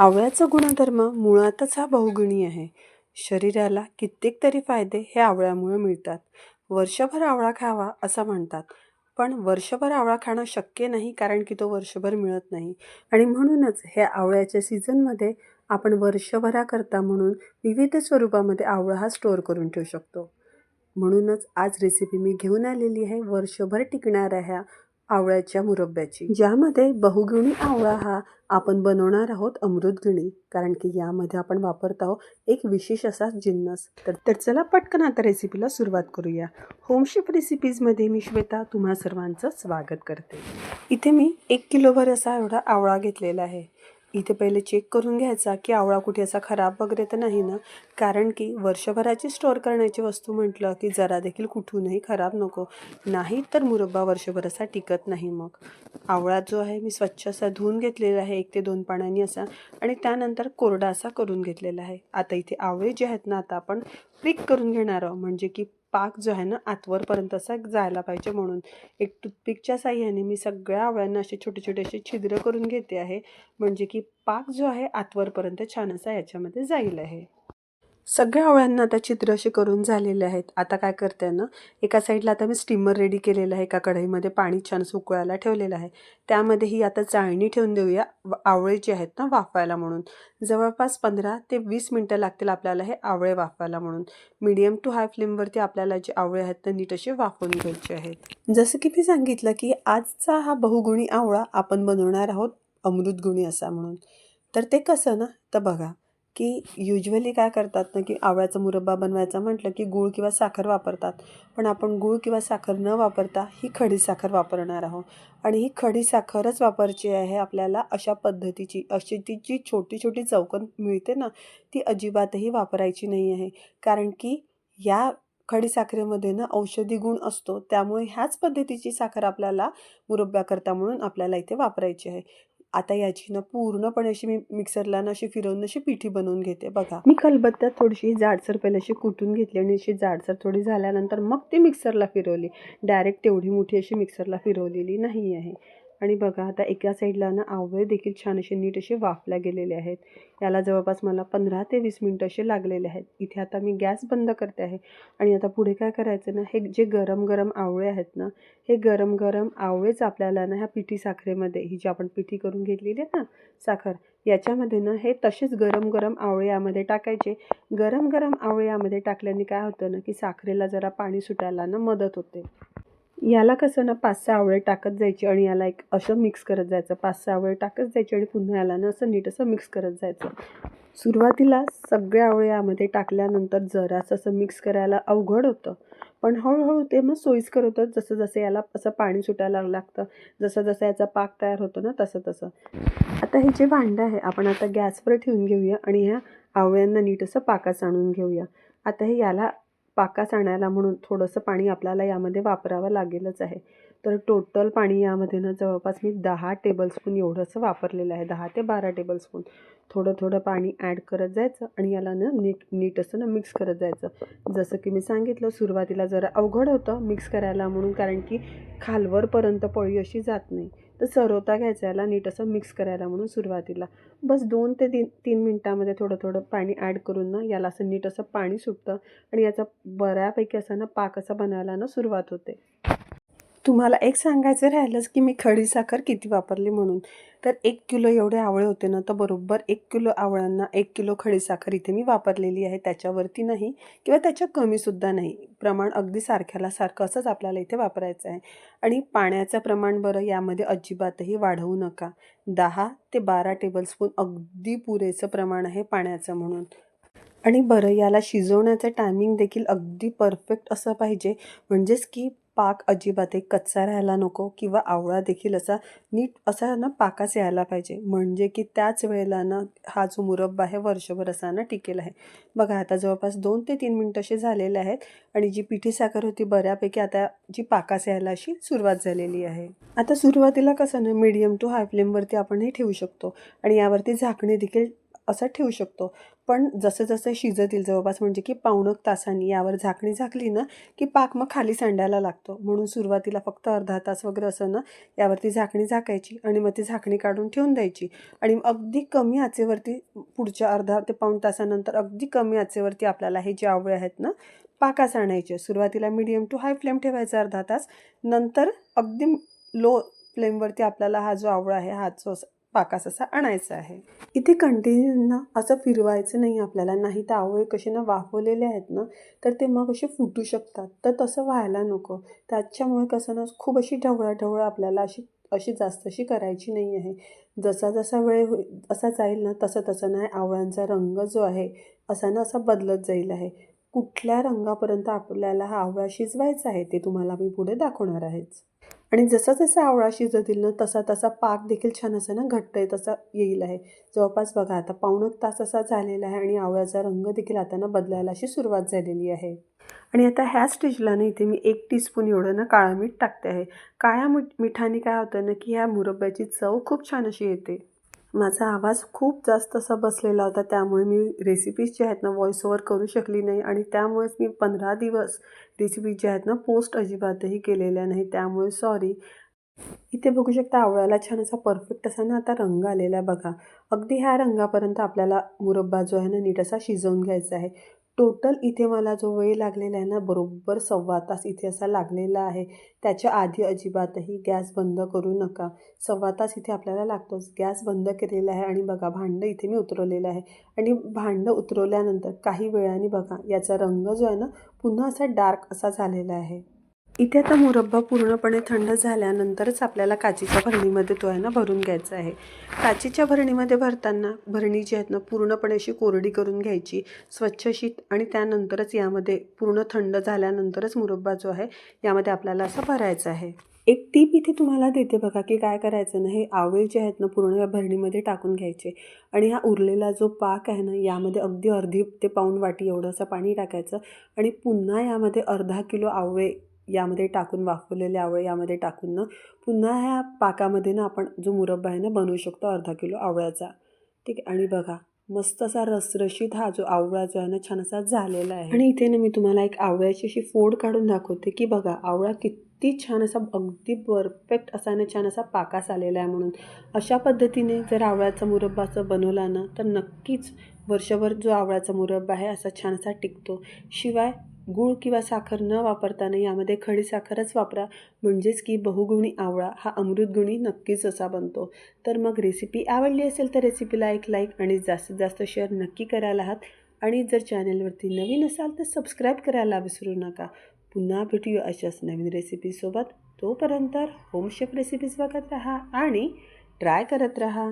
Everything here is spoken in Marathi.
आवळ्याचा गुणधर्म मुळातच हा बहुगुणी आहे. शरीराला कित्येक तरी फायदे हे आवळ्यामुळे मिळतात. वर्षभर आवळा खावा असं म्हणतात पण वर्षभर आवळा खाणं शक्य नाही कारण की तो वर्षभर मिळत नाही. आणि म्हणूनच ह्या आवळ्याच्या सीझनमध्ये आपण वर्षभराकरता म्हणून विविध स्वरूपामध्ये आवळा हा स्टोअर करून ठेवू शकतो. म्हणूनच आज रेसिपी मी घेऊन आलेली आहे. वर्षभर टिकणाऱ्या ह्या आवळ्याच्या मुरब्ब्याची ज्यामध्ये बहुगुणी आवळा हा आपण बनवणार आहोत अमृतगिणी. कारण की यामध्ये आपण वापरत आहोत एक विशेष असा जिन्नस. तर तर चला पटकन आता रेसिपीला सुरुवात करूया. होमशिप रेसिपीजमध्ये मी श्वेता तुम्हा सर्वांचं स्वागत करते. इथे मी एक किलोभर असा एवढा आवळा घेतलेला आहे. इथे पहिले चेक करून घ्यायचा की आवळा कुठे असा खराब वगैरे तर नाही ना? कारण की वर्षभराची स्टोअर करण्याची वस्तू म्हटलं की जरा देखील कुठूनही खराब नको. नाही तर मुरब्बा वर्षभर असा टिकत नाही मग. आवळा जो आहे मी स्वच्छ असा धुवून घेतलेला आहे एक ते दोन पाण्याने असा. आणि त्यानंतर कोरडा असा करून घेतलेला आहे. आता इथे आवळे जे आहेत ना आता आपण प्रिक करून घेणार आहोत. म्हणजे की पाक जो आहे ना आतवरपर्यंत असा जायला पाहिजे म्हणून. एक टूथपिकच्या साह्याने मी सगळ्या आवळ्यांना असे छोटे छोटे असे छिद्र करून घेते आहे. म्हणजे की पाक जो आहे आतवरपर्यंत छान असा याच्यामध्ये जाईल आहे. सगळ्या आवळ्यांना आता चित्र असे करून झालेले आहेत. आता काय करते ना एका साईडला आता मी स्टीमर रेडी केलेलं आहे एका कढईमध्ये पाणी छान सुकवायला ठेवलेलं आहे. त्यामध्ये ही आता चाळणी ठेवून देऊया व- आवळे जे आहेत ना वाफवायला म्हणून. जवळपास पंधरा ते वीस मिनटं लागतील आपल्याला हे आवळे वाफवायला म्हणून. मीडियम टू हाय फ्लेमवरती आपल्याला जे आवळे आहेत ते नीट असे वाफवून घ्यायचे आहेत. जसं की मी सांगितलं की आजचा हा बहुगुणी आवळा आपण बनवणार आहोत अमृतगुणी असा म्हणून. तर ते कसं ना तर बघा. की युजली काय करतात ना की आवळ्याचा मुरब्बा बनवायचा म्हटलं की गूळ किंवा साखर वापरतात. पण आपण गूळ किंवा साखर न वापरता ही खडी साखर वापरणार आहोत. आणि ही खडी साखरच वापरायची आहे आपल्याला अशा पद्धतीची. अशी ती जी छोटी छोटी चौकन मिळते ना ती अजिबातही वापरायची नाही आहे. कारण की या खडीसाखरेमध्ये ना औषधी गुण असतो. त्यामुळे ह्याच पद्धतीची साखर आपल्याला मुरब्ब्याकरता म्हणून आपल्याला इथे वापरायची आहे. आता याची ना पूर्णपणे अशी मी मिक्सरला ना अशी फिरवून अशी पिठी बनवून घेते बघा. मी कलबत्त्यात थोडीशी जाडसर पहिले अशी कुटून घेतली आणि अशी जाडसर थोडी झाल्यानंतर मग ती मिक्सरला फिरवली. डायरेक्ट तेवढी मोठी अशी मिक्सरला फिरवलेली नाही आहे आणि बघा आता एका साईडला ना आवळे देखील छान असे नीट असे वाफल्या गेलेले आहेत. याला जवळपास मला पंधरा ते वीस मिनटं असे लागलेले आहेत. इथे आता मी गॅस बंद करते आहे. आणि आता पुढे काय करायचं ना हे जे गरम गरम आवळे आहेत ना हे गरम गरम आवळेच आपल्याला ना ह्या पिठी साखरेमध्ये ही जी आपण पिठी करून घेतलेली आहे ना साखर याच्यामध्ये ना हे तसेच गरम गरम आवळे यामध्ये टाकायचे. गरम गरम आवळे यामध्ये टाकल्याने काय होतं ना की साखरेला जरा पाणी सुटायला ना मदत होते. याला कसं ना पाच सहा आवळे टाकत जायची आणि याला एक असं मिक्स करत जायचं. पाच सहा आवळे टाकत जायची आणि पुन्हा याला ना असं नीट असं मिक्स करत जायचं. सुरुवातीला सगळ्या आवळे यामध्ये टाकल्यानंतर जरासं असं मिक्स करायला अवघड होतं. पण हळूहळू ते मग सोयीस्कर होतं. जसं जसं याला असं पाणी सुटायला लागतं जसं जसं याचा पाक तयार होतो ना तसं तसं आता हे जे भांडं आहे आपण आता गॅसवर ठेवून घेऊया आणि ह्या आवळ्यांना नीट असं पाकास आणून घेऊया. आता हे याला पाकास आणायला म्हणून थोडंसं पाणी आपल्याला यामध्ये वापरावं लागेलच आहे. तर टोटल पाणी यामध्ये ना जवळपास मी दहा टेबलस्पून एवढंसं वापरलेलं आहे. दहा ते बारा टेबलस्पून. थोडं थोडं पाणी ॲड करत जायचं आणि याला ना नीट नीट असं ना मिक्स करत जायचं. जसं की मी सांगितलं सुरुवातीला जरा अवघड होतं मिक्स करायला म्हणून कारण की खालवरपर्यंत पळी अशी जात नाही. तर सरवता घ्यायचा याला नीट असं मिक्स करायला म्हणून सुरुवातीला. बस दोन ते तीन तीन मिनटामध्ये थोडं थोडं पाणी ॲड करून ना याला असं नीट असं पाणी सुटतं आणि याचा बऱ्यापैकी असा ना पाक असा बनायला ना सुरुवात होते. तुम्हाला एक सांगायचं राहिलंच की मी खडी साखर किती वापरली म्हणून. तर एक किलो एवढे आवळे होते ना तर बरोबर एक किलो आवळ्यांना एक किलो खडी साखर इथे मी वापरलेली आहे. त्याच्यावरती नाही किंवा त्याच्या कमीसुद्धा नाही. प्रमाण अगदी सारख्याला सारखं असंच आपल्याला इथे वापरायचं आहे. आणि पाण्याचं प्रमाण बरं यामध्ये अजिबातही वाढवू नका. दहा ते बारा टेबलस्पून अगदी पुरेचं प्रमाण आहे पाण्याचं म्हणून. आणि बरं याला शिजवण्याचं टायमिंग देखील अगदी परफेक्ट असं पाहिजे. म्हणजेच की पाक अजिबात एक कच्चा राहायला नको किंवा आवळा देखील असा नीट असा ना पाकास यायला पाहिजे. म्हणजे की त्याच वेळेला ना हा जो मुरब्बा आहे वर्षभर असा ना टिकेल आहे. बघा आता जवळपास दोन ते तीन मिनटं असे झालेले आहेत आणि जी पिठी साखर होती बऱ्यापैकी आता जी पाकास यायला अशी सुरुवात झालेली आहे. आता सुरुवातीला कसं ना मीडियम टू हाय फ्लेमवरती आपण हे ठेवू शकतो आणि यावरती झाकणी देखील असं ठेवू शकतो. पण जसं जसं शिजतील जवळपास म्हणजे की पावणक तासांनी यावर झाकणी झाकली ना की पाक मग खाली सांडायला लागतो. म्हणून सुरुवातीला फक्त अर्धा तास वगैरे असं ना यावरती झाकणी झाकायची आणि मग ती झाकणी काढून ठेवून द्यायची. आणि अगदी कमी आचेवरती पुढच्या अर्धा ते पाऊण तासानंतर अगदी कमी आचेवरती आपल्याला हे जे आवळे आहेत ना पाकास आणायचे. सुरुवातीला मीडियम टू हाय फ्लेम ठेवायचा अर्धा तास. नंतर अगदी लो फ्लेमवरती आपल्याला हा जो आवळा आहे हा जो पाकास असा आणायचा आहे. इथे कंटिन्यू ना असं फिरवायचं नाही आपल्याला. नाही तर आवळे कसे ना वाफवलेले आहेत ना तर ते मग असे फुटू शकतात. तर तसं व्हायला नको. त्याच्यामुळे कसं ना खूप अशी ढवळाढवळ आपल्याला अशी अशी जास्त अशी करायची नाही आहे. जसा जसा वेळ होई असा जाईल ना तसं तसं नाही आवळ्यांचा रंग जो आहे असा ना असा बदलत जाईल आहे. कुठल्या रंगापर्यंत आपल्याला हा आवळा शिजवायचा आहे ते तुम्हाला मी पुढे दाखवणार आहेच. आणि जसा जसा आवळा शिजतील ना तसा तसा पाक देखील छान असा ना घट्ट आहे तसा येईल आहे. जवळपास बघा आता पाऊण तास असा झालेला आहे आणि आवळ्याचा रंग देखील आता ना बदलायला अशी सुरुवात झालेली आहे. आणि आता ह्या स्टेजला ना इथे मी एक टीस्पून एवढं ना काळा मीठ टाकते आहे. काळ्या मीठ मिठाने काय होतं ना की ह्या मुरब्याची चव खूप छान अशी येते. माझा आवाज खूप जास्त असा बसलेला होता त्यामुळे मी रेसिपीज जे आहेत ना व्हॉइस ओव्हर करू शकली नाही आणि त्यामुळेच मी पंधरा दिवस रेसिपीज जे आहेत ना पोस्ट अजिबातही केलेल्या नाही. त्यामुळे सॉरी इथे बघू शकता आवळ्याला छान असा परफेक्ट असा ना आता रंग आलेला आहे बघा. अगदी ह्या रंगापर्यंत आपल्याला मुरब्बा जो आहे ना नीट असा शिजवून घ्यायचा आहे. टोटल इथे मला जो वेळ लागलेला आहे ना बरोबर सव्वा तास इथे असा लागलेला आहे. त्याच्या आधी अजिबातही गॅस बंद करू नका. सव्वा तास इथे आपल्याला लागतोच. गॅस बंद केलेला आहे आणि बघा भांडं इथे मी उतरवलेलं आहे. आणि भांडं उतरवल्यानंतर काही वेळाने बघा याचा रंग जो आहे ना पुन्हा असा डार्क असा झालेला आहे. इथे आता मुरब्बा पूर्णपणे थंड झाल्यानंतरच आपल्याला काचीच्या भरणीमध्ये तो आहे ना भरून घ्यायचा आहे. काचीच्या भरणीमध्ये भरताना भरणी जी आहेत ना पूर्णपणे अशी कोरडी करून घ्यायची स्वच्छ शीत आणि त्यानंतरच यामध्ये पूर्ण थंड झाल्यानंतरच मुरब्बा जो आहे यामध्ये आपल्याला असं भरायचं आहे. एक टीप इथे तुम्हाला देते बघा की काय करायचं ना हे आवळे जे आहेत ना पूर्ण या भरणीमध्ये टाकून घ्यायचे आणि हा उरलेला जो पाक आहे ना यामध्ये अगदी अर्धी ते पाऊण वाटी एवढंसं पाणी टाकायचं आणि पुन्हा यामध्ये अर्धा किलो आवळे यामध्ये टाकून वाफवलेले आवळे यामध्ये टाकून ना पुन्हा ह्या पाकामध्ये ना आपण जो मुरब्बा आहे ना बनवू शकतो अर्धा किलो आवळ्याचा. ठीक आहे? आणि बघा मस्त असा रसरशीत हा जो आवळा जो आहे ना छान असा झालेला आहे. आणि इथे ना मी तुम्हाला एक आवळ्याची अशी फोड काढून दाखवते की बघा आवळा किती छान असा अगदी परफेक्ट असा ना छान असा पाकास आलेला आहे म्हणून. अशा पद्धतीने जर आवळ्याचा मुरब्बा असं बनवला ना तर नक्कीच वर्षभर जो आवळ्याचा मुरब्बा आहे असा छान असा टिकतो. शिवाय गूळ किंवा साखर न वापरताना यामध्ये खडी साखरच वापरा. म्हणजेच की बहुगुणी आवळा हा अमृतगुणी नक्कीच असा बनतो. तर मग रेसिपी आवडली असेल तर रेसिपीला एक लाईक आणि जास्तीत जास्त शेअर नक्की करायला आहात आणि जर चॅनलवरती नवीन असाल तर सबस्क्राईब करायला विसरू नका. पुन्हा भेटूया अशाच नवीन रेसिपीसोबत तोपर्यंत होम शेफ रेसिपीज बघत राहा आणि ट्राय करत राहा.